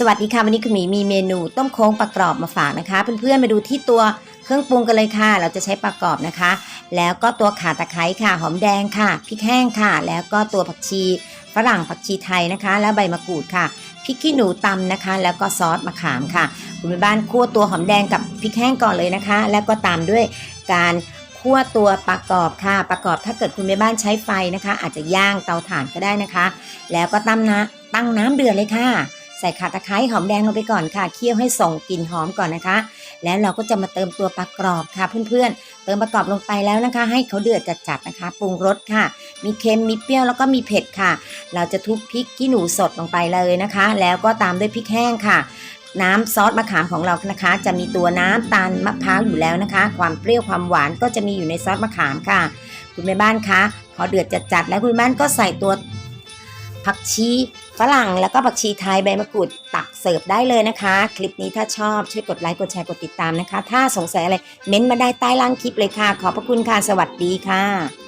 สวัสดีค่ะวันนี้คุณหมีมีเมนูต้มโค้งปลากรอบมาฝากนะคะ เพื่อนๆมาดูที่ตัวเครื่องปรุงกันเลยค่ะ เราจะใช้ปลากรอบนะคะ แล้วก็ตัวข่าตะไคร้ค่ะ หอมแดงค่ะพริกแห้งค่ะ แล้วก็ตัวผักชีฝรั่งผักชีไทยนะคะ แล้วใบมะกรูดค่ะพริกขี้หนูตำนะคะ แล้วก็ซอสมะขามค่ะ คุณแม่บ้านคั่วตัวหอมแดงกับพริกแห้งก่อนเลยนะคะ แล้วก็ตามด้วยการคั่วตัวปลากรอบค่ะปลากรอบถ้าเกิดคุณแม่บ้านใช้ไฟนะคะ อาจจะย่างเตาถ่านก็ได้นะคะ แล้วก็ตั้งน้ำตั้งน้ำเดือดเลยค่ะ ใส่ข่าตะไคร้หอมแดงลงไปก่อนค่ะ เคี่ยวให้ส่งกลิ่นหอมก่อนนะคะ แล้วเราก็จะมาเติมตัวปลากรอบค่ะเพื่อนๆ เติมปลากรอบลงไปแล้วนะคะ ให้เขาเดือดจัดๆนะคะ ปรุงรสค่ะ มีเค็มมีเปรี้ยวแล้วก็มีเผ็ดค่ะ เราจะทุบพริกขี้หนูสดลงไปเลยนะคะ แล้วก็ตามด้วยพริกแห้งค่ะน้ำซอสมะขามของเรานะคะ จะมีตัวน้ำตาลมะพร้าวอยู่แล้วนะคะ ความเปรี้ยวความหวานก็จะมีอยู่ในซอสมะขามค่ะ คุณแม่บ้านคะพอเดือดจัดๆแล้วคุณแม่บ้านก็ใส่ตัวผักชี ฝรั่งแล้วก็ผักชีไทยใบมะกรูดตักเสิร์ฟได้เลยนะคะ คลิปนี้ถ้าชอบช่วยกดไลค์กดแชร์กดติดตามนะคะ ถ้าสงสัยอะไรเม้นมาได้ใต้ล่างคลิปเลยค่ะ ขอบพระคุณค่ะ สวัสดีค่ะ